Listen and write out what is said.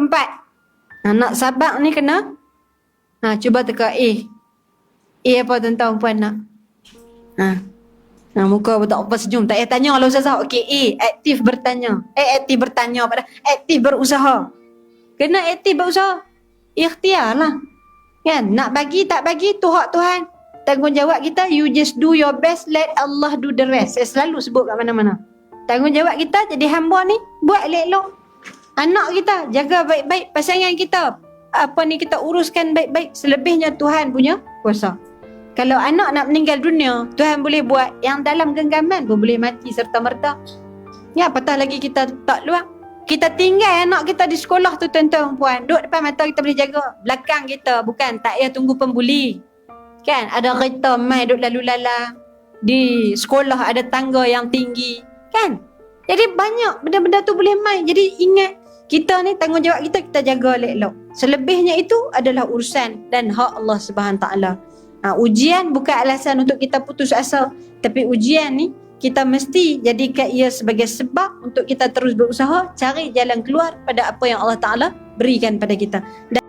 keempat. Ha, nak sabak ni kena. Ha, cuba teka A. A apa tuan-tuan puan nak? Ha. Ha, muka pun tak apa senyum. Tak payah tanya kalau ustazah. Okey, A. Aktif bertanya. Eh, aktif bertanya pada. Aktif berusaha. Kena aktif berusaha. Ikhtiar lah. Kan? Nak bagi, tak bagi, tu hak Tuhan. Tanggungjawab kita, you just do your best, let Allah do the rest. Saya selalu sebut kat mana-mana. Tanggungjawab kita jadi hamba ni, buat elok-elok. Anak kita, jaga baik-baik. Pasangan kita, apa ni kita uruskan baik-baik. Selebihnya Tuhan punya kuasa. Kalau anak nak meninggal dunia, Tuhan boleh buat yang dalam genggaman pun boleh mati serta-merta. Ya, apatah lagi kita tak luar. Kita tinggal anak kita di sekolah tu tuan-tuan puan. Duduk depan mata kita boleh jaga. Belakang kita bukan tak payah tunggu pembuli. Kan ada kereta mai duduk lalu lala. Di sekolah ada tangga yang tinggi. Kan? Jadi banyak benda-benda tu boleh mai. Jadi ingat kita ni tanggungjawab kita kita jaga elok-elok. Selebihnya itu adalah urusan dan hak Allah Subhanahu taala. Ha, ujian bukan alasan untuk kita putus asa, tapi ujian ni kita mesti jadikan ia sebagai sebab untuk kita terus berusaha cari jalan keluar pada apa yang Allah Taala berikan pada kita. Dan